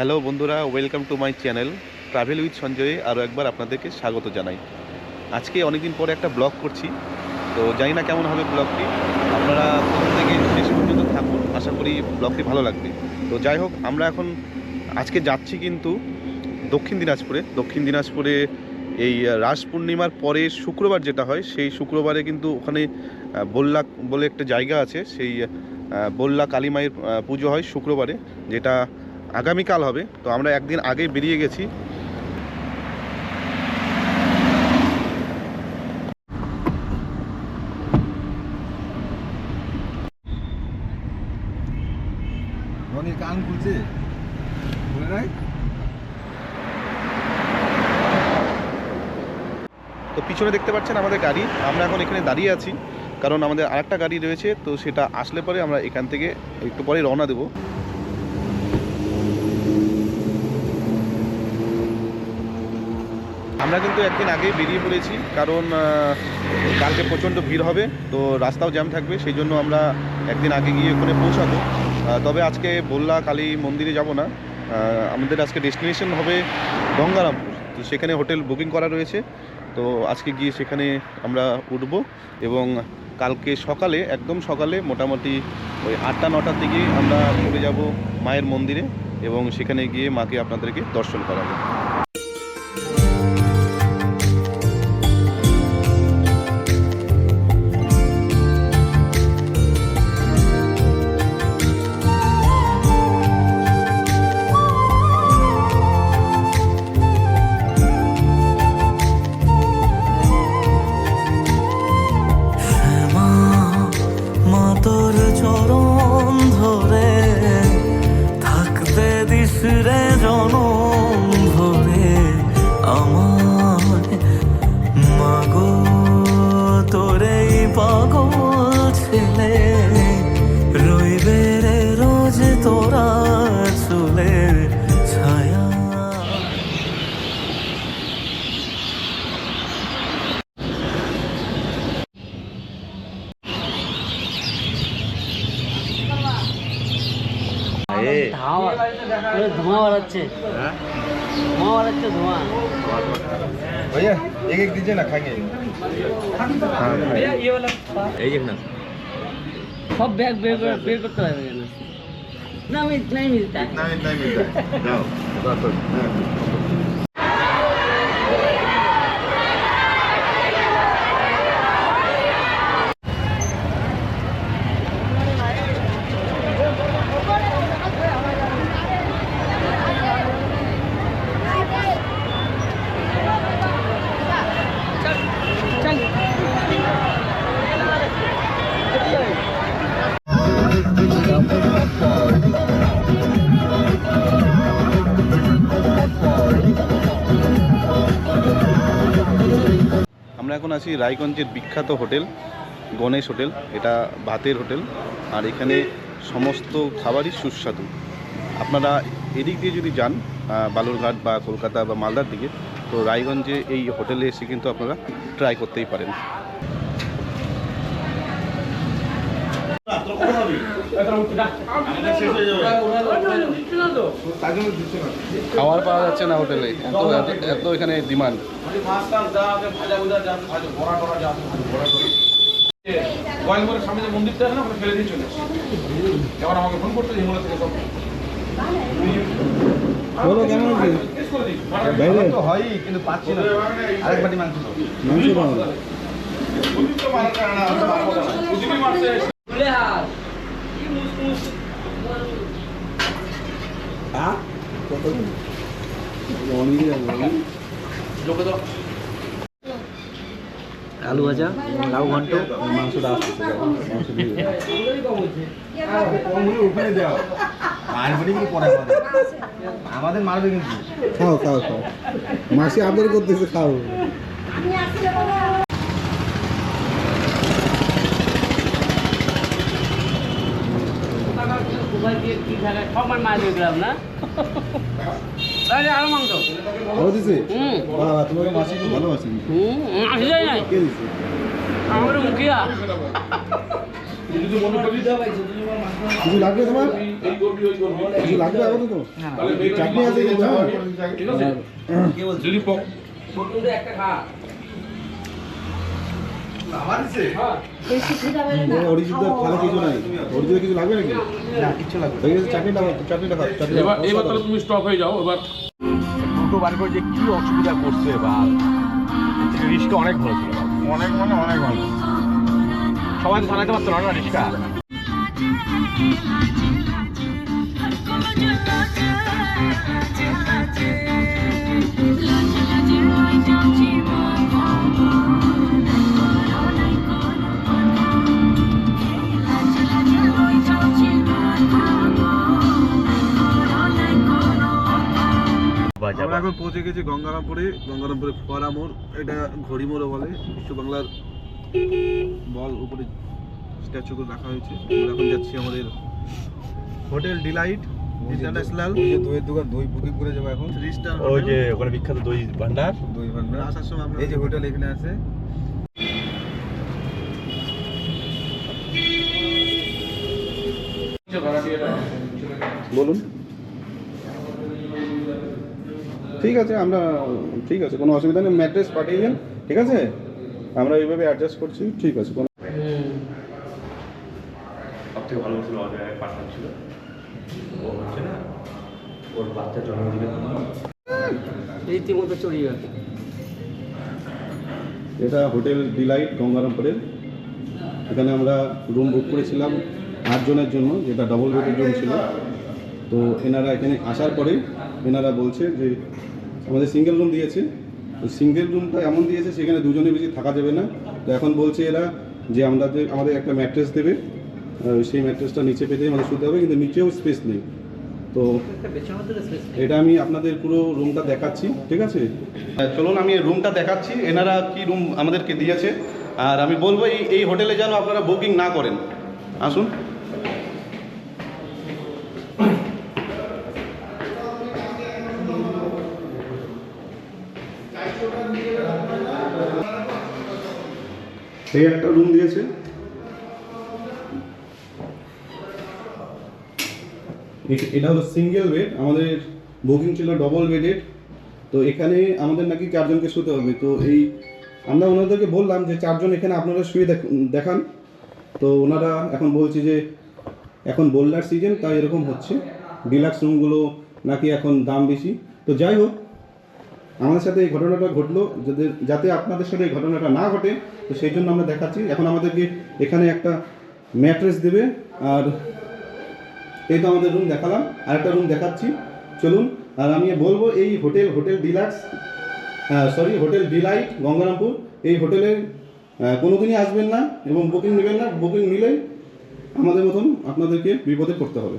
Hello বন্ধুরা welcome to my channel travel with সঞ্জয়ে আরও একবার আপনাদেরকে স্বাগত জানাই। আজকে অনেকদিন পরে একটা ব্লগ করছি, তো জানি না কেমন হবে ব্লগটি আপনারা প্রথম থেকে শেষ পর্যন্ত থাকুন, আশা করি ব্লগটি ভালো লাগবে। তো যাই হোক, আমরা এখন আজকে যাচ্ছি কিন্তু দক্ষিণ দিনাজপুরে। দক্ষিণ দিনাজপুরে এই রাস পূর্ণিমার পরে শুক্রবার যেটা হয়, সেই শুক্রবারে কিন্তু ওখানে বল্লা বলে একটা জায়গা আছে, সেই বল্লা কালী মায়ের পুজো হয় শুক্রবারে, যেটা আগামীকাল হবে তো আমরা একদিন আগে বেরিয়ে গেছি। কান খুলছে? তো পিছনে দেখতে পাচ্ছেন আমাদের গাড়ি আমরা এখন এখানে দাঁড়িয়ে আছি কারণ আমাদের আরেকটা গাড়ি রয়েছে তো সেটা আসলে পরে আমরা এখান থেকে একটু পরে রওনা দেবো। আমরা কিন্তু একদিন আগে বেরিয়ে পড়েছি, কারণ কালকে প্রচণ্ড ভিড় হবে, তো রাস্তাও জ্যাম থাকবে, সেই জন্য আমরা একদিন আগে গিয়ে ওখানে পৌঁছাবো। তবে আজকে বললা কালী মন্দিরে যাব না। আমাদের আজকে ডেস্টিনেশন হবে গঙ্গারামপুর, তো সেখানে হোটেল বুকিং করা রয়েছে। তো আজকে গিয়ে সেখানে আমরা উঠব এবং কালকে সকালে, একদম সকালে মোটামুটি ওই আটটা, নটার দিকে আমরা চলে যাব মায়ের মন্দিরে এবং সেখানে গিয়ে মাকে আপনাদেরকে দর্শন করাবো। ধোঁয়া ওই ধোঁয়া বাড়াচ্ছে ধোঁয়া বাড়াচ্ছে ধোঁয়া भैया एक एक दीजिए ना खाएंगे সব ব্যাগ বের করে বের করতে হবে কেন না আমি নাই মিলতা नहीं नहीं मिलता है जाओ আমরা এখন আছি রায়গঞ্জের বিখ্যাত হোটেল, গণেশ হোটেল, এটা ভাতের হোটেল, আর এখানে সমস্ত খাবারই সুস্বাদু। আপনারা এদিক দিয়ে যদি যান বালুরঘাট বা কলকাতা বা মালদার দিকে, তো রায়গঞ্জে এই হোটেলে এসে কিন্তু আপনারা ট্রাই করতেই পারেন। খাবার পাওয়া যাচ্ছে না হোটেলে। এত এত- এখানে ডিমান্ড। গোয়ালঘরের সামনে যে মন্দিরটা আছে না ওখানে ফেলে দিয়ে চলে এবার আমাকে ফোন করতে হিমলা থেকে সব বলো কেমন আছে? জিজ্ঞেস করে দিই বাইরে? তো? হয় কিন্তু পাচ্ছি না। আরেক বাটি মাংস মাংস দাও কি হ্যাঁ কত অনেক লোকে তো আলু ভাজা লাউ ঘন্ট মাংসটা আসতেছে মাংস দিয়ে ওখানে দেওয়া মারবে কিন্তু পরে আমাদের আমাদের মারবে কিন্তু খাও খাও খাও মাসি আদর করতেছে খাও কোথায় দিয়ে কি থাকে? সব মার মার দিয়ে দিলাম না? তাহলে আরও মাংস। ভালো দিছে? হুম। বাবা তোমাকে মাসি খুব ভালোবাসেন হুম আসলে নাই? কে দিছে? আমার মুখিয়া। যদি কিছু লাগবে তোমার? কিছু লাগবে চাটনি হ্যাঁ ঠিক আছে। যদি একটা খা। অরিজিৎ তাহলে কিছু নাই। অরিজিৎ কিছু লাগবে নাকি? না কিছু লাগবে চাটনিটা চাটনিটা চাটনি এবার এবার তাহলে তুমি স্টপ হয়ে যাও এবার দুটো বার করে যে কি অসুবিধা করছে বা রিস্কা অনেক ভালো ছিল। অনেক মানে অনেক ভালো। সবাই তো চালাতে পারতো না না রিস্কা আমরা এখন পৌঁছে গেছি গঙ্গারামপুরে গঙ্গারামপুরে ফোয়ারা মোড় এটা ঘড়ি মোড়ও বলে বিশ্ব বাংলার বল উপরে স্ট্যাচু করে রাখা হয়েছে। আমরা এখন যাচ্ছি আমাদের হোটেল ডিলাইট ইন্টারন্যাশনাল। দইয়ের দোকান দই বুকিং করে যাব এখন। থ্রি স্টার ওই যে ওখানে বিখ্যাত দই ভান্ডার। দই ভান্ডার। আসার সময় আমরা এই যে হোটেল এখানে আছে। বলুন। ঠিক আছে আমরা ঠিক আছে কোনো অসুবিধা নেই ম্যাট্রেস পাঠিয়ে দিন ঠিক আছে? আমরা এইভাবে অ্যাডজাস্ট করছি ঠিক আছে কোনো সব থেকে ভালো ছিল অজয় পার্টনার ছিল। ও হচ্ছে না ওর বাচ্চার জন্মদিনে রীতিমতো চড়িয়ে গেল এটা হোটেল ডিলাইট গঙ্গারামপুরের। এখানে আমরা রুম বুক করেছিলাম আটজনের জন্য যেটা ডবল বেডের রুম ছিল। তো এনারা এখানে আসার পরে এনারা বলছে যে আমাদের সিঙ্গেল রুম দিয়েছে। তো সিঙ্গেল রুমটা এমন দিয়েছে, সেখানে দুজনে বেশি থাকা যাবে না। তো এখন বলছে এরা যে আমাদের আমাদের একটা ম্যাট্রেস দেবে। সেই ম্যাট্রেসটা নিচে পেতে আমাদের শুতে হবে, কিন্তু নিচেও স্পেস নেই। তো এটা আমি আপনাদের পুরো রুমটা দেখাচ্ছি, ঠিক আছে? চলুন, আমি রুমটা দেখাচ্ছি। এনারা কি রুম আমাদেরকে দিয়েছে? আর আমি বলব, এই এই হোটেলে যেন আপনারা বুকিং না করেন। আসুন। এই একটা রুম দিয়েছে। এটা হলো সিঙ্গেল বেড আমাদের বুকিং ছিল ডবল বেডের তো এখানে আমাদের নাকি চারজনকে শুতে হবে। তো এই, আমরা ওনাদেরকে বললাম যে চারজন এখানে আপনারা শুয়ে দেখ- দেখান। তো ওনারা এখন বলছে যে, এখন বোল্ডার সিজন তাই এরকম হচ্ছে। ডিলাক্স রুমগুলো নাকি এখন দাম বেশি। তো যাই হোক আমাদের সাথে এই ঘটনাটা ঘটলো যাতে যাতে আপনাদের সাথে এই ঘটনাটা না ঘটে, তো সেই জন্য আমরা দেখাচ্ছি। এখন আমাদেরকে এখানে একটা ম্যাট্রেস দেবে, আর এই তো আমাদের রুম দেখালাম আর একটা রুম দেখাচ্ছি। চলুন, আর আমি বলব এই hotel hotel deluxe sorry hotel delight, Gangarampur, এই হোটেলে কোনোদিনই আসবেন না এবং বুকিং নেবেন না। বুকিং নিলেই আমাদের মতন আপনাদেরকে বিপদে পড়তে হবে।